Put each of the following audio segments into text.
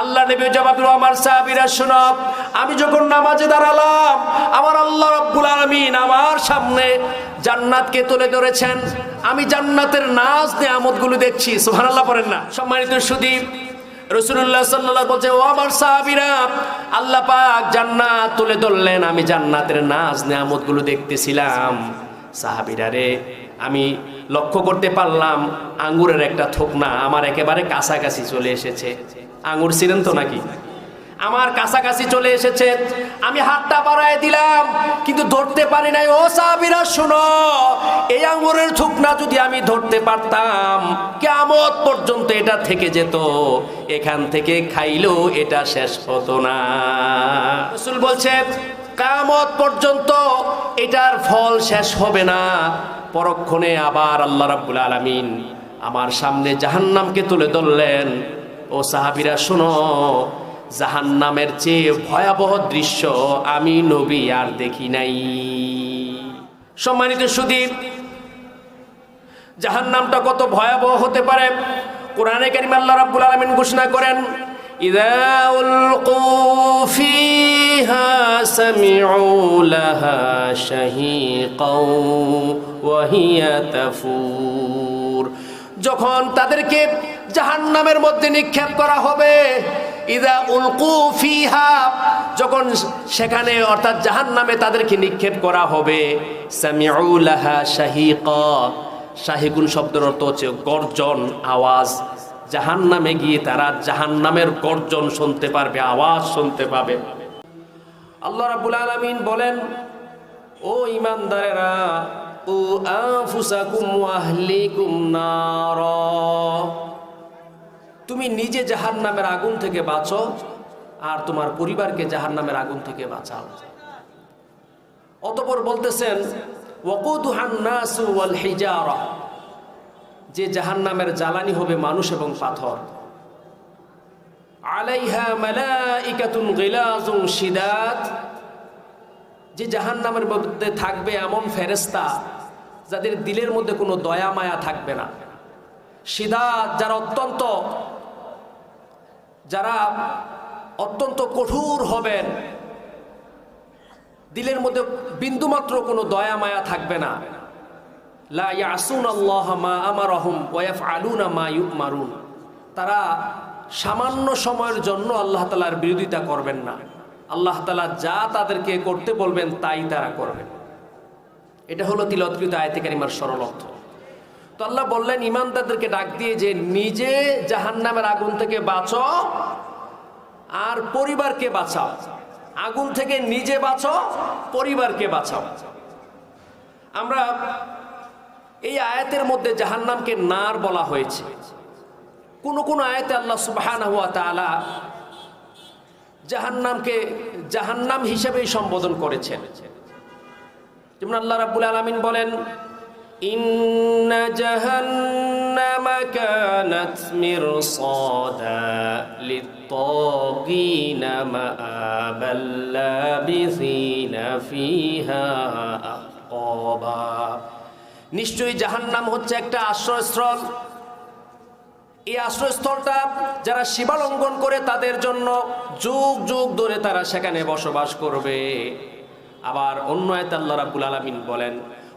আল্লাহ নবী জবাব দিল, আমার সাহাবীরা, শোনো, আমি যখন নামাজে দাঁড়ালাম, আমার আল্লাহ রাব্বুল আলামিন আমার সামনে জান্নাতকে তুলে ধরেছেন। আমি জান্নাতের নাজ নিয়ামতগুলো দেখছি। সুবহানাল্লাহ পড়েন না। সম্মানিত সুদীপ রসুল্লাহ সাল্লাহ বলছে, ও আমার সাহাবিরা, আল্লাহ পাক জান্নাত তুলে ধরলেন। আমি জান্নাতের নাজ নিয়ামতগুলো দেখতেছিলাম। সাহাবিরা রে, আমি লক্ষ্য করতে পারলাম, আঙ্গুরের একটা থোকনা আমার একেবারে কাছাকাছি চলে এসেছে। আঙ্গুর ছিলেন তো নাকি? আমার কাছাকাছি চলে এসেছে, আমি হাতটা বাড়ায় দিলাম, কিন্তু ধরতে পারি নাই। ও সাহাবিরা, শোনো, এই আঙ্গুরের থুকনা যদি আমি ধরতে পারতাম কেমত পর্যন্ত এটা থেকে যেত, এখান থেকে খাইলেও এটা শেষ হতো না। রসুল বলছে কামত পর্যন্ত এটার ফল শেষ হবে না। পরক্ষণে আবার আল্লাহ রাব্বুল আলামিন আমার সামনে জাহান্নামকে তুলে ধরলেন। ও সাহাবিরা, শোনো জাহান নামের চেয়ে ভয়াবহ দৃশ্য আমি নবী আর দেখি নাই। সম্মানিত সুদীপ জাহান নামটা কত ভয়াবহ হতে পারে? কোরআনে কারিম আল্লাহ রাব্বুল আলামিন ঘোষণা করেন তাফুর। যখন তাদেরকে জাহান্নামের মধ্যে নিক্ষেপ করা হবে। ইদা উলকু ফিহা, যখন সেখানে অর্থাৎ জাহান্নামে তাদেরকে নিক্ষেপ করা হবে। শাহিগুন শব্দের অর্থ হচ্ছে গর্জন, আওয়াজ। জাহান্নামে গিয়ে তারা জাহান্নামের গর্জন শুনতে পারবে, আওয়াজ শুনতে পাবে। আল্লাহ রাব্বুল আলামিন বলেন, ও ইমানদারেরা ও ওয়া আহলিকুম তুমি নিজে জাহান্নামের আগুন থেকে বাঁচো আর তোমার পরিবারকে জাহান্নামের আগুন থেকে বাঁচাও। অতপর বলতেছেন যে জাহান্নামের জ্বালানি হবে মানুষ এবং পাথর। যে জাহান্নামের মধ্যে থাকবে এমন ফেরেস্তা যাদের দিলের মধ্যে কোনো দয়া মায়া থাকবে না। সিদাত যারা অত্যন্ত যারা অত্যন্ত কঠোর হবেন, দিলের মধ্যে বিন্দুমাত্র কোনো দয়া, মায়া থাকবে না। লা ইয়াসুন আল্লাহ মা আমারহুম ওয়াফ আলুনা মা মারুন তারা সামান্য সময়ের জন্য আল্লাহ তালার বিরোধিতা করবেন না। আল্লাহ তালা যা তাদেরকে করতে বলবেন, তাই তারা করবেন। এটা হলো তিলৎকৃত আয়তে কারিমার সরল অর্থ। তো আল্লাহ বললেন, ইমানদারদেরকে ডাক দিয়ে যে নিজে জাহান্নামের আগুন থেকে বাঁচো আর পরিবারকে বাঁচাও। আগুন থেকে নিজে বাঁচো, পরিবারকে বাঁচাও। আমরা এই আয়াতের মধ্যে জাহান্নামকে নার বলা হয়েছে। কোন কোন আয়াতে আল্লাহ সুবহানাহু ওয়া তাআলা জাহান্নামকে জাহান্নাম হিসেবেই সম্বোধন করেছেন। যেমন আল্লাহ রাব্বুল আলামিন বলেন ইন্না জাহান্নামা কানাত মিরসাদা লিত্তাগিনা মাআবাল লাবিসিনা ফিহা আহকাবা। নিশ্চয়ই জাহান্নাম হচ্ছে একটা আশ্রয়স্থল। এই আশ্রয়স্থলটা যারা সীমালঙ্ঘন করে তাদের জন্য যুগ যুগ ধরে তারা সেখানে বসবাস করবে। আবার অন্য আয়ত আল্লাহ রাব্বুল আলামিন বলেন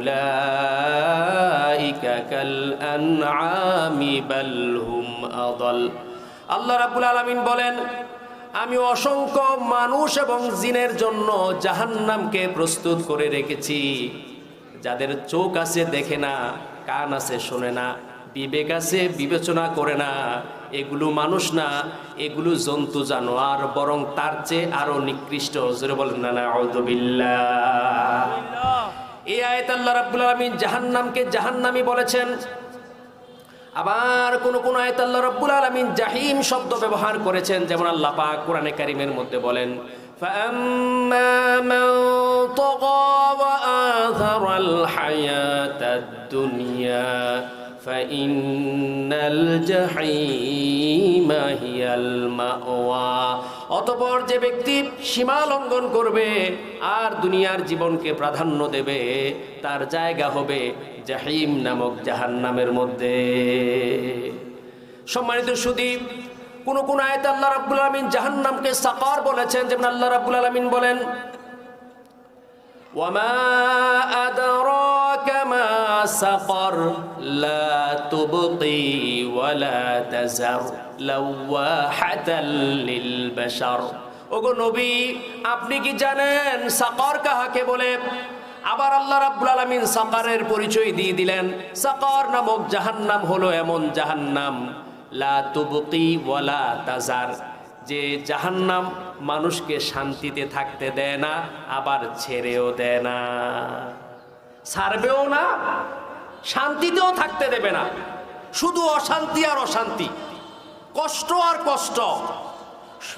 উলাইকা কাল আনআমি বাল হুম আদাল। আল্লাহ রাব্বুল আলামিন বলেন, আমি অসংখ্য মানুষ এবং জিনের জন্য জাহান্নামকে প্রস্তুত করে রেখেছি। যাদের চোখ আছে দেখে না, কান আছে শোনে না, বিবেক আছে বিবেচনা করে না, এগুলো মানুষ না, এগুলো জন্তু জানোয়ার, বরং তার চেয়ে আরও নিকৃষ্ট। জোরে বলেন না না এই আয়ত আল্লাহ রাব্বুল আলামিন জাহান্নামকে জাহান্নামী বলেছেন আবার কোন কোন আয়াত আল্লাহ রাব্বুল আলামিন জাহিম শব্দ ব্যবহার করেছেন যেমন আল্লাহ পাক কোরআনে কারিমের মধ্যে বলেন فأما من طغى وآثر الحياة الدنيا فإن الجحيم هي المأوى অতপর যে ব্যক্তি সীমা লঙ্ঘন করবে আর দুনিয়ার জীবনকে প্রাধান্য দেবে, তার জায়গা হবে জাহিম নামক জাহান নামের মধ্যে। সম্মানিত সুদীপ কোন কোন আয়তে আল্লাহ রাবুল আলমিন জাহান নামকে সাকার বলেছেন, যেমন আল্লাহ রাবুল আলমিন বলেন ওয়ামা আদার সাকর ওগো নবী, আপনি কি জানেন সাকর কাহাকে বলে? আবার আল্লাহ রাবুল আলমিন সাকারের পরিচয় দিয়ে দিলেন। সকর নামক জাহান্নাম হলো এমন জাহান্নাম, লা ওয়ালা তাজার, যে জাহান্নাম মানুষকে শান্তিতে থাকতে দেয় না, আবার ছেড়েও দেয় না। সারবেও না শান্তিতেও থাকতে দেবে না। শুধু অশান্তি আর অশান্তি। কষ্ট আর কষ্ট।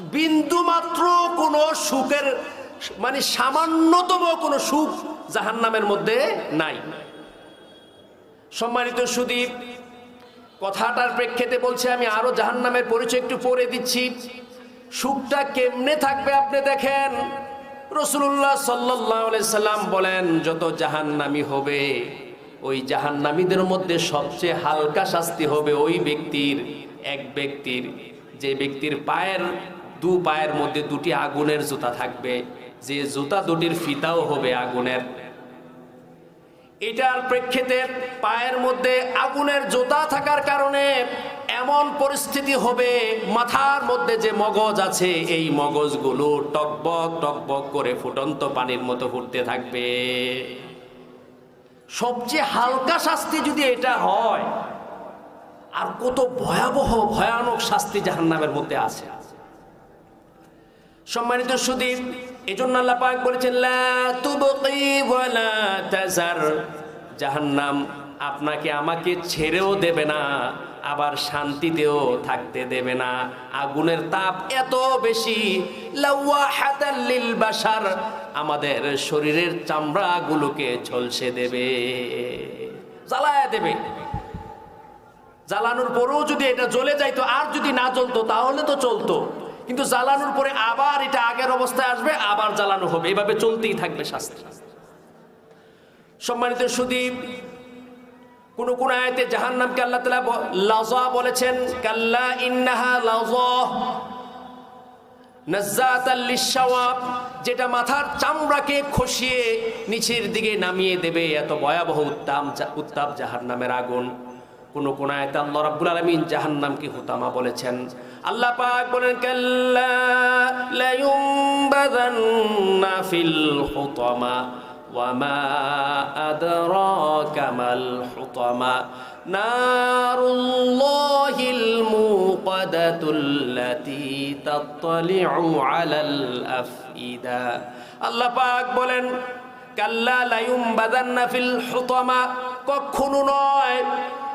বিন্দু মাত্র কোনো সুখের মানে সামান্যতম কোনো সুখ জাহান্নামের মধ্যে নাই। সম্মানিত সুদীপ, কথাটার প্রেক্ষিতে বলছে আমি আরও জাহান্নামের পরিচয় একটু পড়ে দিচ্ছি। সুখটা কেমনে থাকবে আপনি দেখেন। রসুল্লাহ সাল্লাহ সাল্লাম বলেন, যত জাহান্নামি হবে ওই জাহান্নামীদের মধ্যে সবচেয়ে হালকা শাস্তি হবে ওই ব্যক্তির, এক ব্যক্তির। যে ব্যক্তির পায়ের, দু পায়ের মধ্যে দুটি আগুনের জুতা থাকবে। যে জুতা দুটির ফিতাও হবে আগুনের। এটার প্রেক্ষিতে পায়ের মধ্যে আগুনের জোতা থাকার কারণে এমন পরিস্থিতি হবে, মাথার মধ্যে যে মগজ আছে, এই মগজগুলো টকবক টকবক করে ফুটন্ত পানির মতো ফুটতে থাকবে। সবচেয়ে হালকা শাস্তি যদি এটা হয়, আর কত ভয়াবহ, ভয়ানক শাস্তি জাহান্নামের মধ্যে আছে। সম্মানিত সুদীপ এই জন্য আল্লাহ পাক বলেছেন জাহান্নাম আপনাকে আমাকে ছেড়েও দেবে না, আবার শান্তিতেও থাকতে দেবে না। আগুনের তাপ এত বেশি বাশার। আমাদের শরীরের চামড়াগুলোকে ঝলসে দেবে, জ্বালায়া দেবে। জ্বালানোর পরেও যদি এটা জ্বলে যাইতো আর যদি না জ্বলতো, তাহলে তো চলতো। কিন্তু জ্বালানোর পরে আবার এটা আগের অবস্থায় আসবে, আবার জ্বালানো হবে। এভাবে চলতেই থাকবে শাস্তি। সম্মানিত সুদীপ কোন কোন আয়তে জাহান নামকে আল্লাহ তালা লাজা বলেছেন, কাল্লা ইন্নাহা লাজা। যেটা মাথার চামড়াকে খসিয়ে নিচের দিকে নামিয়ে দেবে, এত ভয়াবহ উত্তাম উত্তাপ জাহান্নামের আগুন। কোন কোন আয়তে আল্লাহ রাব্বুল আলামিন জাহান্নামকে হুতামা বলেছেন। আল্লাহ পাক বলেন, কাল্লা লায়ুমবাযান্না ফিল হুতামা ওয়ামা আদরাকা মাল হুতামা। বলেন, কাল্লা কখনো নয়,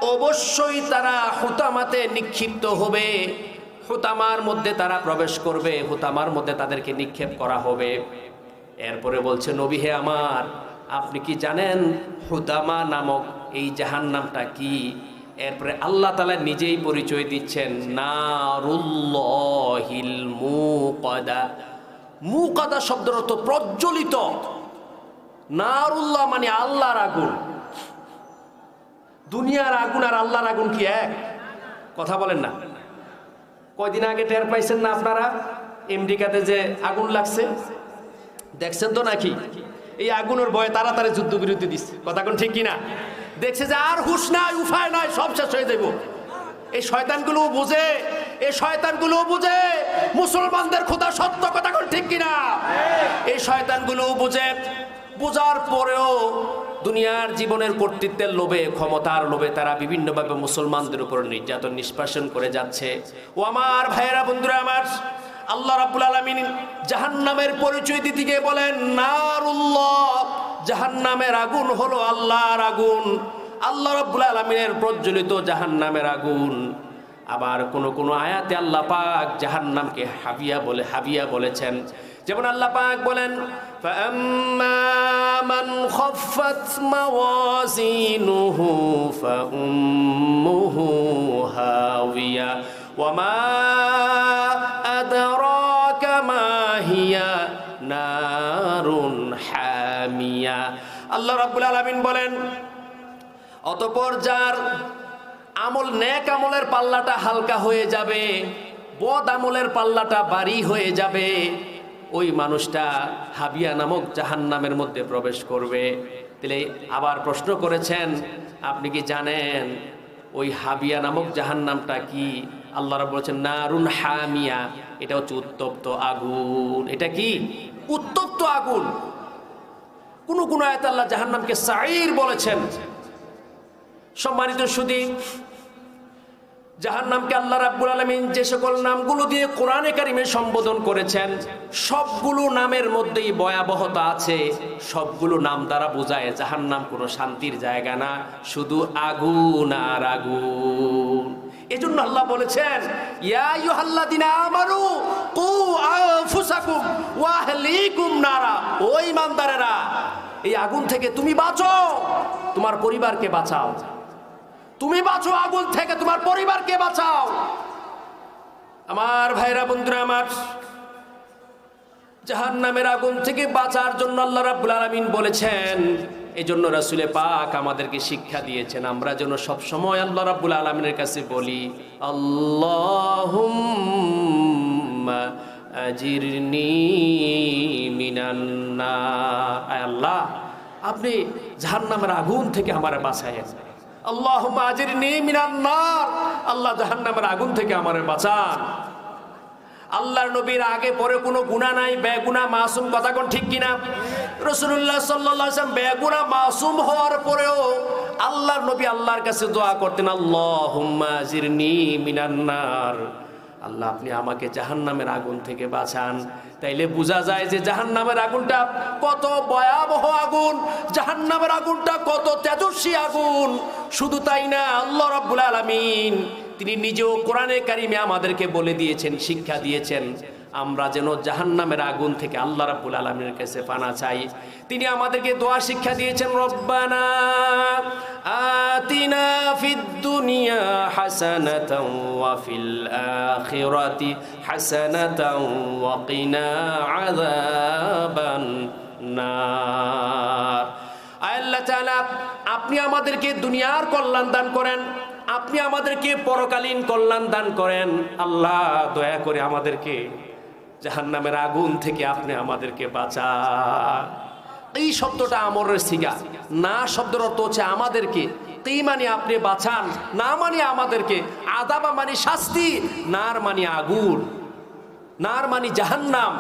অবশ্যই তারা হুতামাতে নিক্ষিপ্ত হবে। হুতামার মধ্যে তারা প্রবেশ করবে, হুতামার মধ্যে তাদেরকে নিক্ষেপ করা হবে। এরপরে বলছে, নবী হে আমার, আপনি কি জানেন হুতামা নামক এই জাহান নামটা কি? এরপরে আল্লাহ তালা নিজেই পরিচয় দিচ্ছেন না নারুল্লাহিল মুকাদা। মুকাদা শব্দের অর্থ প্রজ্বলিত। নারুল্লাহ মানে আল্লাহর আগুন। দুনিয়ার আগুন আর আল্লাহর আগুন কি এক? কথা বলেন না। কয়দিন আগে টের পাইছেন না আপনারা? আমেরিকাতে যে আগুন লাগছে। দেখছেন তো নাকি? এই আগুনের ভয়ে তাড়াতাড়ি যুদ্ধ বিরতি দিচ্ছে। কথা কোন ঠিক কিনা? দেখছে যে আর হুশ নাই, উফায় নাই, সব শেষ হয়ে যাব এই শয়তানগুলো বুঝে, এই শয়তানগুলো বুঝে, মুসলমানদের খোদা সত্য কথা কোন ঠিক কিনা? এই শয়তানগুলো বুঝে, বোঝার পরেও দুনিয়ার জীবনের কর্তৃত্বের লোভে, ক্ষমতার লোভে তারা বিভিন্নভাবে মুসলমানদের উপর নির্যাতন নিষ্পাসন করে যাচ্ছে। ও আমার ভাইয়েরা, বন্ধুরা আমার আল্লাহ রাবুল আলমিন জাহান্নামের পরিচয় দিতে গিয়ে বলেন, নারুল্লাহ, জাহান্নামের আগুন হলো আল্লাহর আগুন। আল্লাহ রাবুল আলমিনের প্রজ্বলিত জাহান্নামের আগুন। আবার কোন কোন আয়াতে আল্লাহ পাক জাহান্নামকে হাবিয়া বলে, হাবিয়া বলেছেন। যেমন আল্লাহ পাক বলেন মান খফাত মাওয়াজিনুহু ফাউম্মুহু হাওয়িয়া ওয়া মা দুনিয়া আল্লাহ রাব্বুল আলামিন বলেন, অতপর যার আমল নেক আমলের পাল্লাটা হালকা হয়ে যাবে, বদ আমলের পাল্লাটা বাড়ি হয়ে যাবে, ওই মানুষটা হাবিয়া নামক জাহান্নামের মধ্যে প্রবেশ করবে। তাহলে আবার প্রশ্ন করেছেন, আপনি কি জানেন ওই হাবিয়া নামক জাহান্নামটা কি? আল্লাহরা বলেছেন, নারুন হামিয়া। এটা হচ্ছে উত্তপ্ত আগুন। এটা কি? উত্তপ্ত আগুন। কোন কোন আয়াত আল্লাহ জাহান্নামকে সাইর বলেছেন। সম্মানিত সুদী, জাহান্নামকে আল্লাহ রাব্বুল আলামিন যে সকল নামগুলো দিয়ে কোরআনে কারিমে সম্বোধন করেছেন, সবগুলো নামের মধ্যেই ভয়াবহতা আছে। সবগুলো নাম দ্বারা বোঝায় জাহান্নাম কোনো শান্তির জায়গা না, শুধু আগুন আর আগুন। এজন্য আল্লাহ বলেছেন, ইয়া আইয়ুহাল্লাযিনা আমানু কু আনফুসাকুম ওয়া আহলিকুম নারা। ও ঈমানদারেরা, এই আগুন থেকে তুমি বাঁচো, তোমার পরিবারকে বাঁচাও। তুমি বাঁচো আগুন থেকে, তোমার পরিবারকে বাঁচাও। আমার ভাইরা, বন্ধুরা আমার জাহান নামের আগুন থেকে বাঁচার জন্য আল্লাহ রাব্বুল আলামিন বলেছেন এই জন্য রাসুলে পাক আমাদেরকে শিক্ষা দিয়েছেন, আমরা যেন সবসময় আল্লাহ রাব্বুল আলামিনের কাছে বলি মিনান্নার আল্লাহ, আপনি জাহান্নামের আগুন থেকে আমার বাঁচায়েন। আল্লাহ আজির আল্লাহ জাহান্নামের আগুন থেকে আমার বাঁচান। আল্লাহর নবীর আগে পরে কোনো গুণা নাই বেগুনা মাসুম কথা কোন ঠিক কিনা? রসুল্লাহ সাল্লাম বেগুনা মাসুম হওয়ার পরেও আল্লাহর নবী আল্লাহর কাছে দোয়া করতেন আল্লাহ মিনান্নার আল্লাহ, আপনি আমাকে জাহান্নামের আগুন থেকে বাঁচান। তাইলে বোঝা যায় যে জাহান্নামের আগুনটা কত ভয়াবহ আগুন, জাহান্নামের আগুনটা কত তেজস্বী আগুন। শুধু তাই না, আল্লাহ রাব্বুল আলামিন, তিনি নিজেও কোরআনে কারিমে আমাদেরকে বলে দিয়েছেন, শিক্ষা দিয়েছেন। আমরা যেন জাহান্নামের আগুন থেকে আল্লাহ রাব্বুল আলামিনের কাছে পানা চাই। তিনি আমাদেরকে দোয়া শিক্ষা দিয়েছেন, রব্বানা দুনিয়া আপনি আমাদেরকে দুনিয়ার কল্যাণ দান করেন, আপনি আমাদেরকে পরকালীন কল্যাণ দান করেন। আল্লাহ দয়া করে আমাদেরকে জাহান্নামের আগুন থেকে আপনি আমাদেরকে বাঁচা এই শব্দটা আমরের সিগা। না শব্দের অর্থ হচ্ছে আমাদেরকে। তেই মানে আপনি বাঁচান, না মানে আমাদেরকে। আদাবা মানে শাস্তি, নার মানে আগুন। নার মানে জাহান্নাম।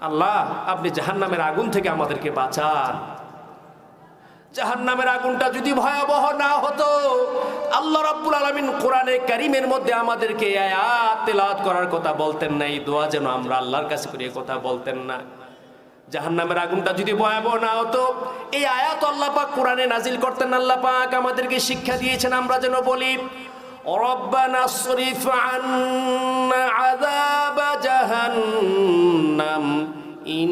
আল্লাহ, আপনি জাহান্নামের আগুন থেকে আমাদেরকে বাঁচান। জাহান্নামের আগুনটা যদি ভয়াবহ না হতো আল্লাহ রাব্বুল আলামিন কোরআনে কারিমের মধ্যে আমাদেরকে এই আয়াত তেলাওয়াত করার কথা বলতেন না এই দোয়া যেন আমরা আল্লাহর কাছে করে এই কথা বলতেন না জাহান্নামের আগুনটা যদি ভয়াবহ না হতো এই আয়াত আল্লাহ পাক কোরআনে নাজিল করতেন আল্লাহ পাক আমাদেরকে শিক্ষা দিয়েছেন আমরা যেন বলি ربنا اصرف عنا عذاب جهنم إن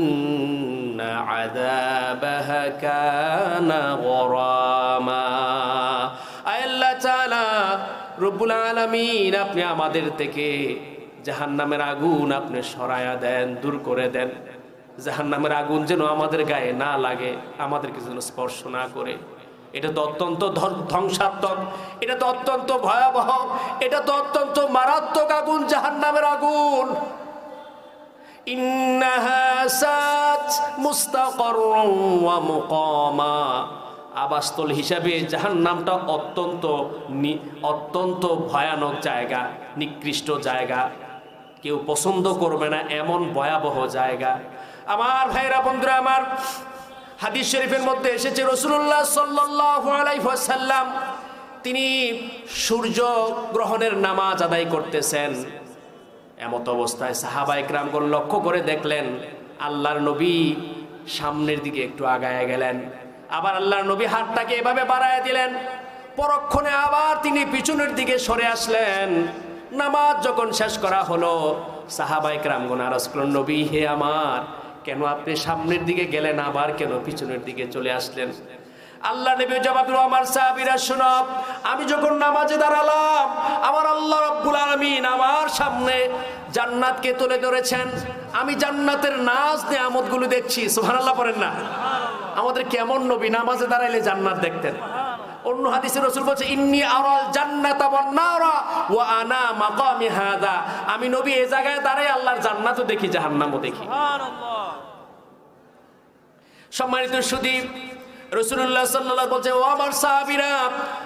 عذابها كان غراما আল্লাহ তাআলা রব্বুল আলামিন আপনি আমাদের থেকে জাহান্নামের আগুন আপনি সরায়া দেন দূর করে দেন জাহান্নামের আগুন যেন আমাদের গায়ে না লাগে আমাদেরকে যেন স্পর্শ না করে এটা তো অত্যন্ত ধর- ধ্বংসাত্মক এটা তো অত্যন্ত ভয়াবহ এটা তো অত্যন্ত মারাত্মক আগুন জাহান্নামের আগুন ইন্নাহা আবাসস্থল হিসাবে জাহান্নামটা অত্যন্ত নি- অত্যন্ত ভয়ানক জায়গা, নিকৃষ্ট জায়গা। কেউ পছন্দ করবে না এমন ভয়াবহ জায়গা। আমার ভাইরা, বন্ধুরা, আমার হাদিস শরীফের মধ্যে এসেছে রসুল্লাহ সাল্লাল্লাহু আলাইহি তিনি সূর্য গ্রহণের নামাজ আদায় করতেছেন। এমত অবস্থায় সাহাবা ইকরামগণ লক্ষ্য করে দেখলেন, আল্লাহর নবী সামনের দিকে একটু আগায় গেলেন। আবার আল্লাহর নবী হাতটাকে এভাবে বাড়ায় দিলেন। পরক্ষণে আবার তিনি পিছনের দিকে সরে আসলেন। নামাজ যখন শেষ করা হলো সাহাবাইক রামগুন আরজ নবী, হে আমার, কেন আপনি সামনের দিকে গেলেন, আবার কেন পিছনের দিকে চলে আসলেন? আল্লাহ নবী জবাব দিল আমার সাহাবীরা শোনো আমি যখন নামাজে দাঁড়ালাম আমার আল্লাহ রাব্বুল আলামিন আমার সামনে জান্নাতকে তুলে ধরেছেন। আমি জান্নাতের নাজ নিয়ামতগুলো দেখছি। সুবহানাল্লাহ পড়েন না? আমাদের কেমন নবী নামাজে দাঁড়াইলে জান্নাত দেখতেন? অন্য হাদিসে রসুল বলছে ইন্নি আরাল জান্নাতা ওয়ান নারা ওয়া আনা মাকামি হাদা আমি নবী এই জায়গায় দাঁড়াই আল্লাহর জান্নাতও দেখি জাহান্নামও দেখি। সম্মানিত সুদীপ রসুল্লাহ সাল্লাহ বলছে, ও আমার সাহাবিরা,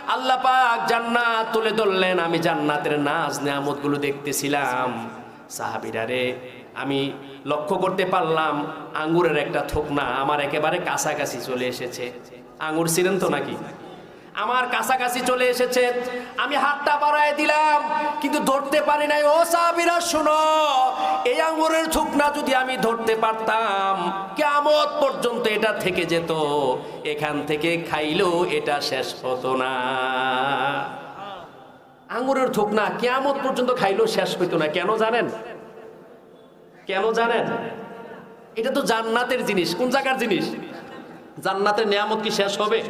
আল্লাহ পাক জান্নাত তুলে ধরলেন। আমি জান্নাতের নাজ নেয়ামতগুলো দেখতেছিলাম। সাহাবিরা রে, আমি লক্ষ্য করতে পারলাম, আঙ্গুরের একটা থোকনা আমার একেবারে কাছাকাছি চলে এসেছে। আঙ্গুর ছিলেন তো নাকি? আমার কাছাকাছি চলে এসেছে। আমি হাতটা বাড়ায় দিলাম, কিন্তু ধরতে পারি নাই। ও সাহাবিরা, শোনো, এই আঙ্গুরের থুকনা যদি আমি ধরতে পারতাম কেমত পর্যন্ত এটা থেকে যেত। এখান থেকে খাইলেও এটা শেষ হতো না। আঙ্গুরের থুকনা কেমত পর্যন্ত খাইলেও শেষ হইতো না। কেন জানেন? কেন জানেন? এটা তো জান্নাতের জিনিস। কোন জায়গার জিনিস? জান্নাতের নিয়ামত কি শেষ হবে?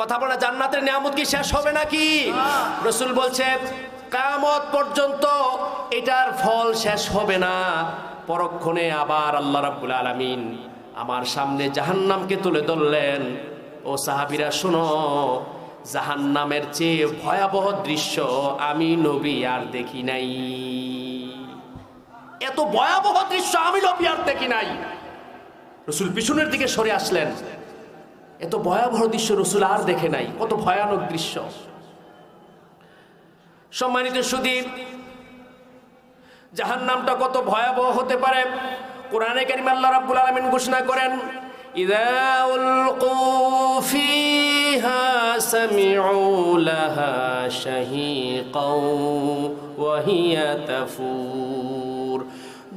কথা বলে জান্নাতের নিয়ামত কি শেষ হবে নাকি? রসুল বলছে কামত পর্যন্ত এটার ফল শেষ হবে না। পরক্ষণে আবার আল্লাহ রাব্বুল আলামিন আমার সামনে জাহান্নামকে তুলে ধরলেন। ও সাহাবিরা শোনো জাহান্নামের চেয়ে ভয়াবহ দৃশ্য আমি নবী আর দেখি নাই। এত ভয়াবহ দৃশ্য আমি নবী আর দেখি নাই। রসুল পিছনের দিকে সরে আসলেন। এত ভয়াবহ দৃশ্য রসুল আর দেখে নাই, কত ভয়ানক দৃশ্য। সম্মানিত সুদীপ জাহান নামটা কত ভয়াবহ হতে পারে, কোরআনে কারিম আল্লাহ রাব্বুল আলমিন ঘোষণা করেন তাফুর।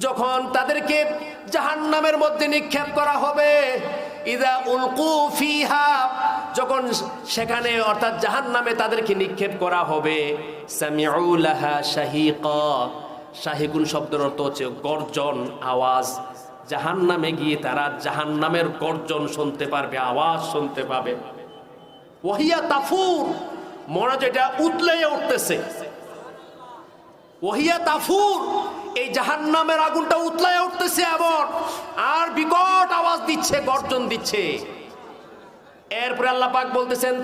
যখন তাদেরকে জাহান্নামের মধ্যে নিক্ষেপ করা হবে ইদা উলকু ফিহা, যখন সেখানে অর্থাৎ জাহান্নামে তাদেরকে নিক্ষেপ করা হবে সামিউলাহা শাহিকুন শব্দের অর্থ হচ্ছে গর্জন, আওয়াজ। জাহান্নামে গিয়ে তারা জাহান্নামের গর্জন শুনতে পারবে, আওয়াজ শুনতে পাবে। ওহিয়া তাফুর মনে যেটা উতলে উঠতেছে। ওহিয়া তাফুর এই জাহান্নামের আগুনটা উতলায় উঠতেছে এমন। আর বিকট আওয়াজ দিচ্ছে, গর্জন দিচ্ছে। এরপরে আল্লাহ পাক বলতেছেন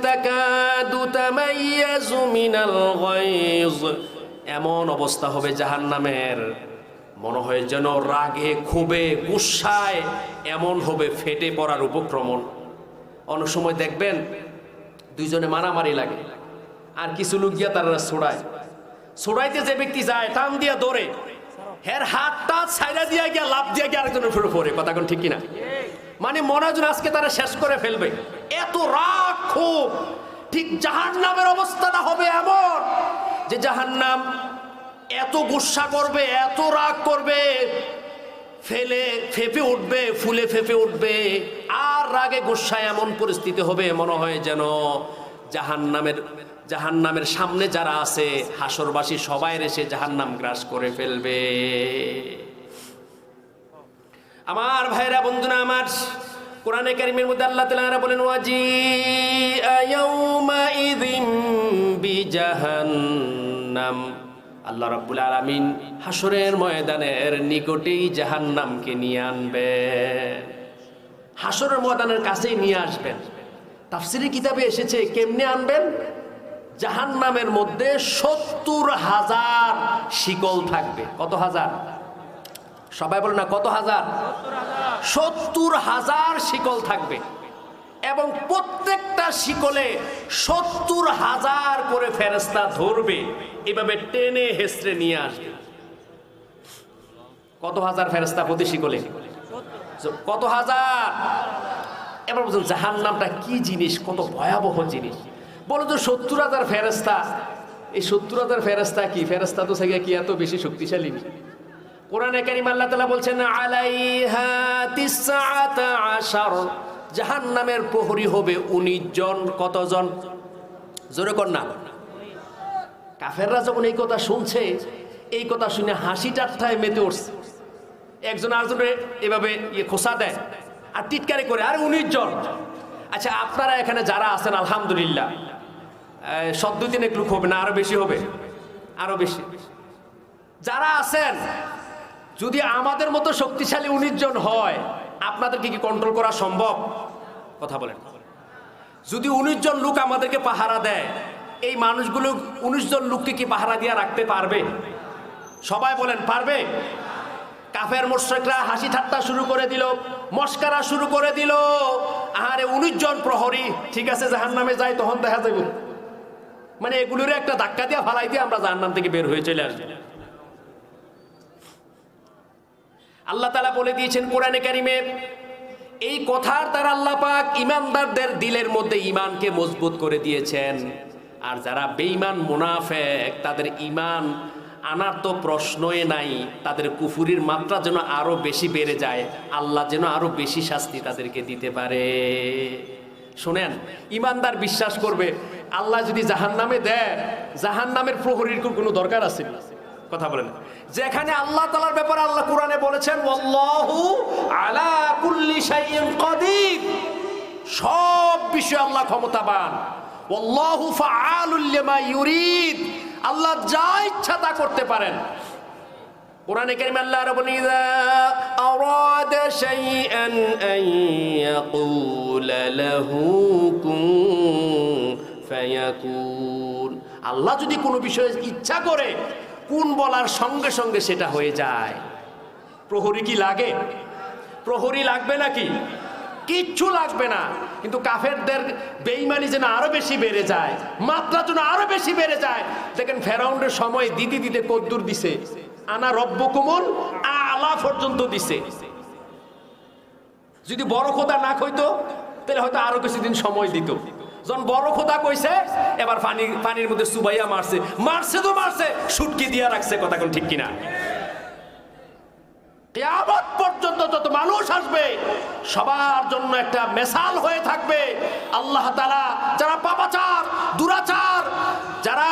এমন অবস্থা হবে জাহান্নামের। মনে হয় যেন রাগে, ক্ষোভে গুসায় এমন হবে, ফেটে পড়ার উপক্রমণ। অনেক সময় দেখবেন, দুইজনে মারামারি লাগে। আর কিছু লোক গিয়া তারা ছোড়ায়। ছোড়াইতে যে ব্যক্তি যায়, টান দিয়া দৌড়ে হের হাতটা ছাইরা দিয়া গিয়া লাভ দিয়া গিয়া আরেকজনের উপরে পড়ে। কথা কোন ঠিক কিনা? মানে মনে হয় আজকে তারা শেষ করে ফেলবে। এত রাগ খুব। ঠিক জাহান নামের অবস্থাটা হবে এমন যে জাহান্নাম এত গুসা করবে, এত রাগ করবে, ফেলে ফেপে উঠবে, ফুলে ফেপে উঠবে। আর রাগে গুসায় এমন পরিস্থিতি হবে, মনে হয় যেন জাহান্নামের জাহান্নামের সামনে যারা আছে হাসরবাসী সবাই এসে জাহান্নাম গ্রাস করে ফেলবে। আমার ভাইরা, বন্ধুরা আমার, কোরআনে কারিমের মধ্যে আল্লাহ তাআলা বলেন ওয়াজি ইযিম বিজাহান্নাম। আল্লাহ রাব্বুল আলামিন হাসরের ময়দানের নিকটেই জাহান্নামকে নিয়ে আনবে। হাসরের ময়দানের কাছেই নিয়ে আসবেন। তাফসিরের কিতাবে এসেছে, কেমনে আনবেন? জাহান্নামের মধ্যে সত্তর হাজার শিকল থাকবে। কত হাজার? সবাই বলে না, কত হাজার? সত্তর হাজার শিকল থাকবে। এবং প্রত্যেকটা শিকলে সত্তর হাজার করে ফেরেস্তা ধরবে। এভাবে টেনে হেসড়ে নিয়ে আসবে। কত হাজার ফেরেস্তা প্রতি শিকলে? কত হাজার? এবার বলছেন জাহান নামটা কি জিনিস? কত ভয়াবহ জিনিস। বলো তো সত্তর হাজার ফেরেস্তা এই সত্তর হাজার ফেরেস্তা কি? ফেরেস্তা তো থেকে কি এত বেশি শক্তিশালী? কোরআনে কারিম আল্লাহ তাআলা বলছেন, আলাইহা তিসআতা জাহান্নামের প্রহরী হবে 19 জন, কতজন? জোরে কর না। কাফেররা যখন এই কথা শুনছে, এই কথা শুনে হাসি ঠাট্টায় মেতে উঠছে। একজন আরেকজনের এভাবে ইয়ে খোসা দেয় আর টিটকারি করে, আর উনিশ জন। আচ্ছা আপনারা এখানে যারা আছেন, আলহামদুলিল্লাহ সদ্য দিন একটু হবে না, আরও বেশি হবে। আরও বেশি। যারা আছেন, যদি আমাদের মতো শক্তিশালী উনিশ জন হয়, আপনাদেরকে কি কন্ট্রোল করা সম্ভব? কথা বলেন। যদি উনিশ জন লোক আমাদেরকে পাহারা দেয়, এই মানুষগুলো, উনিশ জন লোককে কি পাহারা দিয়ে রাখতে পারবে? সবাই বলেন, পারবে। কাফের মোর্শেকরা হাসি ঠাট্টা শুরু করে দিল, মস্কারা শুরু করে দিল। আহারে, উনিশ জন প্রহরী, ঠিক আছে জাহান নামে যাই তখন দেখা যাবে। মানে এগুলোর একটা ধাক্কা দিয়ে ফালাই দিয়ে আমরা জাহান্নাম থেকে বের হয়ে চলে আসব। আল্লাহ তালা বলে দিয়েছেন কোরআনে কারিমে এই কথার দ্বারা আল্লাহ পাক ইমানদারদের দিলের মধ্যে ইমানকে মজবুত করে দিয়েছেন। আর যারা বেঈমান, মুনাফেক, তাদের ইমান আনার তো প্রশ্নই নাই, তাদের কুফুরির মাত্রা যেন আরও বেশি বেড়ে যায়, আল্লাহ যেন আরও বেশি শাস্তি তাদেরকে দিতে পারে। শোনেন ইমানদার বিশ্বাস করবে আল্লাহ যদি জাহান নামে দেয় জাহান নামের প্রহরীর কোনো দরকার আছে? কথা বলেন। যেখানে আল্লাহ তালার ব্যাপারে আল্লাহ কোরআনে বলেছেন আলা কুল্লি শাইইন সব বিষয়ে আল্লাহ ক্ষমতাবান। আল্লাহ যা ইচ্ছা তা করতে পারেন। কোরআনে কারিমে আল্লাহ রাব্বুল ইযা আরাদা শাইআন আন ইয়াকুলা লাহু আল্লাহ যদি কোনো বিষয়ে ইচ্ছা করে, কোন বলার সঙ্গে সঙ্গে সেটা হয়ে যায়। প্রহরী কি লাগে? প্রহরী লাগবে নাকি? কিচ্ছু লাগবে না। কিন্তু কাফেরদের বেইমানি যেন আরও বেশি বেড়ে যায়, মাত্রা যেন আরও বেশি বেড়ে যায়। দেখেন ফেরাউন্ডের সময় দিদি দিতে কদ্দুর দিছে। আনা রব্য কুমল আলা পর্যন্ত দিছে। যদি বড় খোদা না কইতো তাহলে হয়তো আরও কিছুদিন সময় দিত। যখন বড় খোদা কইছে, এবার পানি, পানির মধ্যে সুবাইয়া মারছে। মারছে তো মারছে, সুটকি দিয়া রাখছে, কথা কোন ঠিক কিনা? কেয়ামত পর্যন্ত যত মানুষ আসবে, সবার জন্য একটা মেসাল হয়ে থাকবে। আল্লাহ তালা যারা পাপাচার, দুরাচার, যারা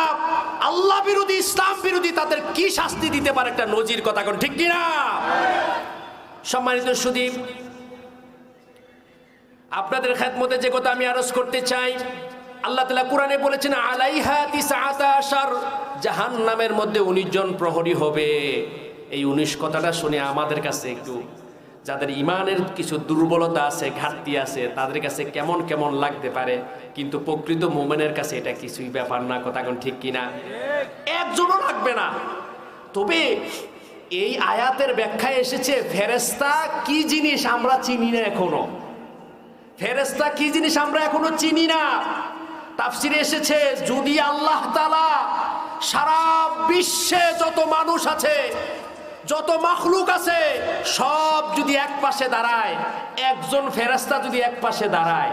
আল্লাহ বিরোধী, ইসলাম বিরোধী, তাদের কি শাস্তি দিতে পারে একটা নজির, কথা কোন ঠিক কিনা? সম্মানিত সুদীপ আপনাদের খেদমতে যে কথা আমি আরজ করতে চাই, আল্লাহ তালা কোরআনে বলেছেন, আলাইহা তিসআতা আশার জাহান্নামের মধ্যে উনিশ জন প্রহরী হবে। এই উনিশ কথাটা শুনে আমাদের কাছে একটু, যাদের ইমানের কিছু দুর্বলতা আছে, ঘাটতি আছে, তাদের কাছে কেমন কেমন লাগতে পারে, কিন্তু প্রকৃত মোমেনের কাছে এটা কিছুই ব্যাপার না, কথা এখন ঠিক কিনা? একজনও লাগবে না। তবে এই আয়াতের ব্যাখ্যায় এসেছে ফেরেস্তা কি জিনিস আমরা চিনি না এখনও? ফেরেস্তা কি জিনিস আমরা এখনও চিনি না? তাফসিরে এসেছে যদি আল্লাহ তালা সারা বিশ্বে যত মানুষ আছে যত মখলুক আছে সব যদি এক পাশে দাঁড়ায় একজন ফেরেস্তা যদি এক পাশে দাঁড়ায়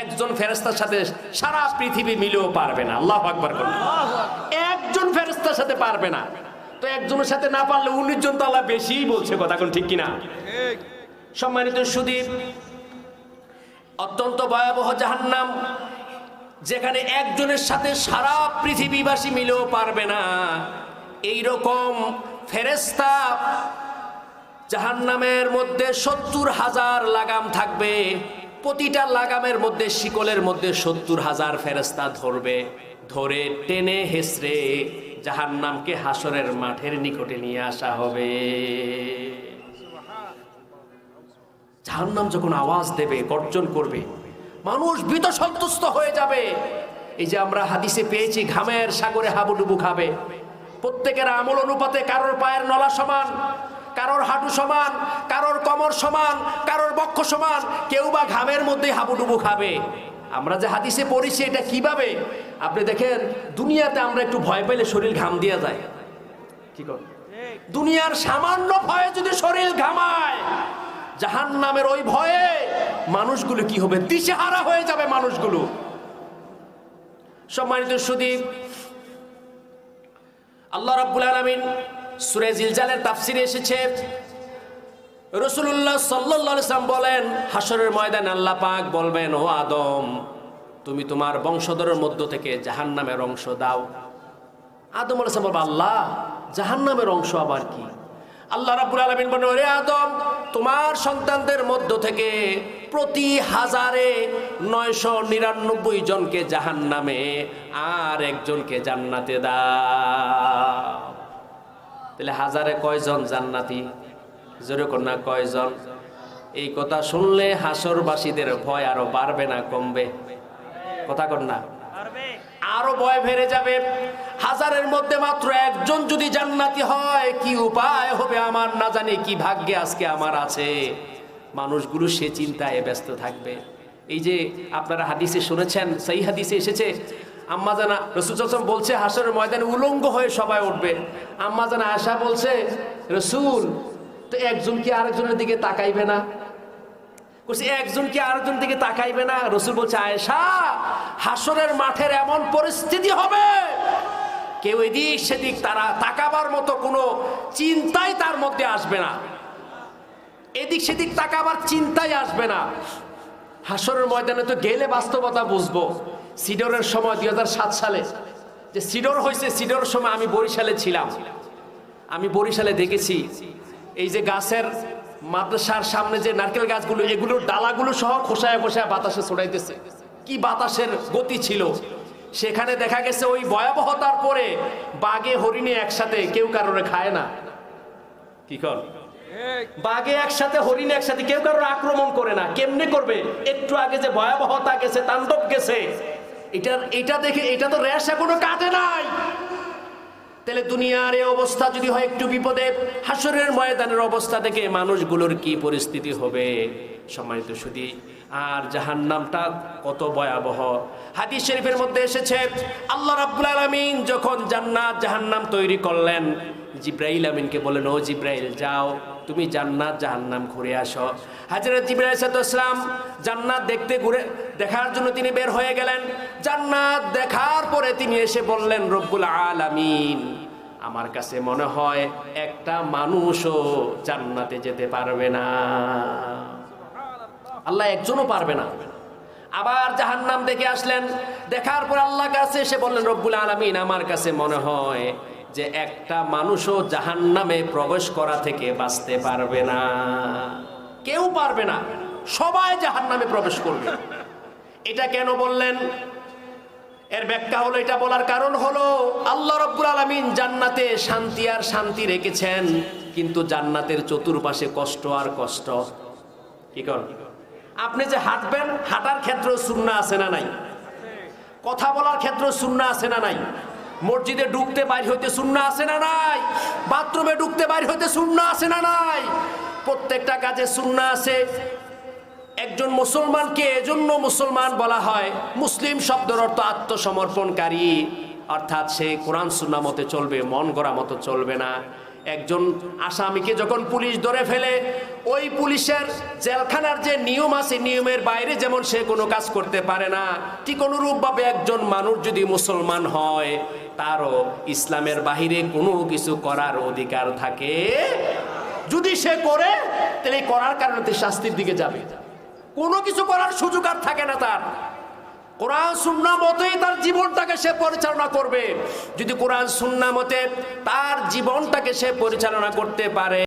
একজন ফেরেস্তার সাথে সারা পৃথিবী মিলেও পারবে না। আল্লাহ আকবর করুন একজন ফেরেস্তার সাথে পারবে না। তো একজনের সাথে না পারলে উনিশ জন তো আল্লাহ বেশিই বলছে কথা কোন ঠিক কিনা? সম্মানিত সুদীপ অত্যন্ত ভয়াবহ জাহান্নাম, যেখানে একজনের সাথে সারা পৃথিবীবাসী মিলেও পারবে না। এই রকম ফেরেস্তা জাহান্নামের মধ্যে সত্তর হাজার লাগাম থাকবে, প্রতিটা লাগামের মধ্যে, শিকলের মধ্যে সত্তর হাজার ফেরেস্তা ধরবে, ধরে টেনে হেসড়ে জাহান্নামকে হাসরের মাঠের নিকটে নিয়ে আসা হবে। জাহান্নাম যখন আওয়াজ দেবে গর্জন করবে মানুষ ভীত সন্তুষ্ট হয়ে যাবে। এই যে আমরা হাদিসে পেয়েছি ঘামের সাগরে হাবুডুবু খাবে। প্রত্যেকের আমল অনুপাতে কারোর পায়ের নলা সমান কারোর হাঁটু সমান কারোর কমর সমান কারোর বক্ষ সমান কেউ বা ঘামের মধ্যে হাবুডুবু খাবে। আমরা যে হাদিসে পড়েছি এটা কীভাবে? আপনি দেখেন দুনিয়াতে আমরা একটু ভয় পেলে শরীর ঘাম দিয়ে যায়। কি কর? দুনিয়ার সামান্য ভয়ে যদি শরীর ঘামায় জাহান নামের ওই ভয়ে মানুষগুলো কি হবে? দিশেহারা হয়ে যাবে মানুষগুলো। সম্মানিত সুদীপ, আল্লাহ রাব্বুল আলামিন সূরা জিলজালের তাফসিরে এসেছে। রসুল্লাহ সাল্লাম বলেন হাসরের ময়দানে আল্লাহ পাক বলবেন, ও আদম, তুমি তোমার বংশধরের মধ্য থেকে জাহান্নামের অংশ দাও। আদম আল্লাহ, জাহান্নামের অংশ আবার কি? আল্লাহ রাব্বুল আলামিন বলেন, ওরে আদম তোমার সন্তানদের মধ্য থেকে প্রতি হাজারে নয়শো নিরানব্বই জনকে জাহান্নামে আর একজনকে জান্নাতে দাও। তাহলে হাজারে কয়জন জান্নাতি? জোরে কন্যা কয়জন? এই কথা শুনলে হাসরবাসীদের ভয় আরও বাড়বে না কমবে। কথা কন্যা আরও ভয় বেড়ে যাবে। হাজারের মধ্যে মাত্র একজন যদি জান্নাতি হয়, কি উপায় হবে আমার? না জানি কি ভাগ্যে আজকে আমার আছে। মানুষগুলো সে চিন্তায় ব্যস্ত থাকবে। এই যে আপনারা হাদিসে শুনেছেন, সেই হাদিসে এসেছে, আম্মা জানা রসুল সাল্লাম বলছে, হাসরের ময়দানে উলঙ্গ হয়ে সবাই উঠবে। আম্মা জানা আশা বলছে, রসুল, তো একজন কি আরেকজনের দিকে তাকাইবে না? বলছে একজন কি আরেকজন দিকে তাকাইবে না? রসুল বলছে, আয়েশা, হাসরের মাঠের এমন পরিস্থিতি হবে কেউ এদিক সেদিক তারা তাকাবার মতো কোনো চিন্তাই তার মধ্যে আসবে না। এদিক সেদিক তাকাবার চিন্তাই আসবে না। হাসরের ময়দানে তো গেলে বাস্তবতা বুঝব। সিডরের সময় দুই হাজার সাত সালে, যে সিডর হয়েছে, সিডরের সময় আমি বরিশালে ছিলাম। আমি বরিশালে দেখেছি, এই যে গাছের মাদ্রাসার সামনে যে নারকেল গাছগুলো, এগুলোর ডালাগুলো সহ খোসায় খোসায় বাতাসে ছড়াইতেছে। কি বাতাসের গতি ছিল? সেখানে দেখা গেছে ওই ভয়াবহতার পরে বাঘে হরিণে একসাথে, কেউ কারোর খায় না। কি কর বাঘে একসাথে, হরিণ একসাথে, কেউ কারোর আক্রমণ করে না। কেমনে করবে? একটু আগে যে ভয়াবহতা গেছে, তাণ্ডব গেছে। এটার, এটা দেখে, এটা তো রেশা কোনো কাটে নাই। তাহলে দুনিয়ার এই অবস্থা যদি হয় একটু বিপদে হাসরের ময়দানের অবস্থা দেখে মানুষগুলোর কি পরিস্থিতি হবে? সম্মানিত শুধু আর জাহান্নামটা কত ভয়াবহ। হাদিস শরীফের মধ্যে এসেছে, আল্লাহ রাব্বুল আলামিন যখন জান্নাত জাহান্নাম তৈরি করলেন, জিব্রাইল আমিনকে বলেন ও জিব্রাইল, যাও, তুমি জান্নাত জাহান্নাম ঘুরে আসো। হাজরত জিব্রাইল সালাম জান্নাত দেখতে ঘুরে, দেখার জন্য তিনি বের হয়ে গেলেন। জান্নাত দেখার পরে তিনি এসে বললেন, রব্বুল আলামিন, আমার কাছে মনে হয় একটা মানুষও জান্নাতে যেতে পারবে না। আল্লাহ একজনও পারবে না। আবার জাহান্নাম দেখে আসলেন, দেখার পর আল্লাহ কাছে এসে বললেন, রব্বুল আলমিন, আমার কাছে মনে হয় যে একটা মানুষও জাহান্নামে প্রবেশ করা থেকে বাঁচতে পারবে না। কেউ পারবে না, সবাই জাহান্নামে প্রবেশ করবে। এটা কেন বললেন? এর ব্যাখ্যা হলো, এটা বলার কারণ হলো, আল্লাহ রব্বুল আলমিন জান্নাতে শান্তি আর শান্তি রেখেছেন, কিন্তু জান্নাতের চতুর্পাশে কষ্ট আর কষ্ট। কি কর আপনি যে হাঁটবেন, হাঁটার ক্ষেত্রে শূন্য আছে না নাই? কথা বলার ক্ষেত্রে শূন্য আছে না নাই? মসজিদে ঢুকতে বাইর হইতে শূন্য আছে না নাই? বাথরুমে ঢুকতে বাইর হইতে শূন্য আছে না নাই? প্রত্যেকটা কাজে শূন্য আছে। একজন মুসলমানকে এজন্য মুসলমান বলা হয়, মুসলিম শব্দের অর্থ আত্মসমর্পণকারী। অর্থাৎ সে কোরআন সুন্না মতে চলবে, মন গড়া মতো চলবে না। একজন আসামিকে যখন পুলিশ ধরে ফেলে, ওই পুলিশের জেলখানার যে নিয়ম আছে, নিয়মের বাইরে যেমন সে কোনো কাজ করতে পারে না, ঠিক অনুরূপভাবে একজন মানুষ যদি মুসলমান হয়, তারও ইসলামের বাহিরে কোনো কিছু করার অধিকার থাকে। যদি সে করে, তাহলে করার কারণে শাস্তির দিকে যাবে। কোনো কিছু করার সুযোগ আর থাকে না তার। কোরআন, সুন্না মতেই তার জীবনটাকে সে পরিচালনা করবে। যদি কোরআন, সুন্না মতে তার জীবনটাকে সে পরিচালনা করতে পারে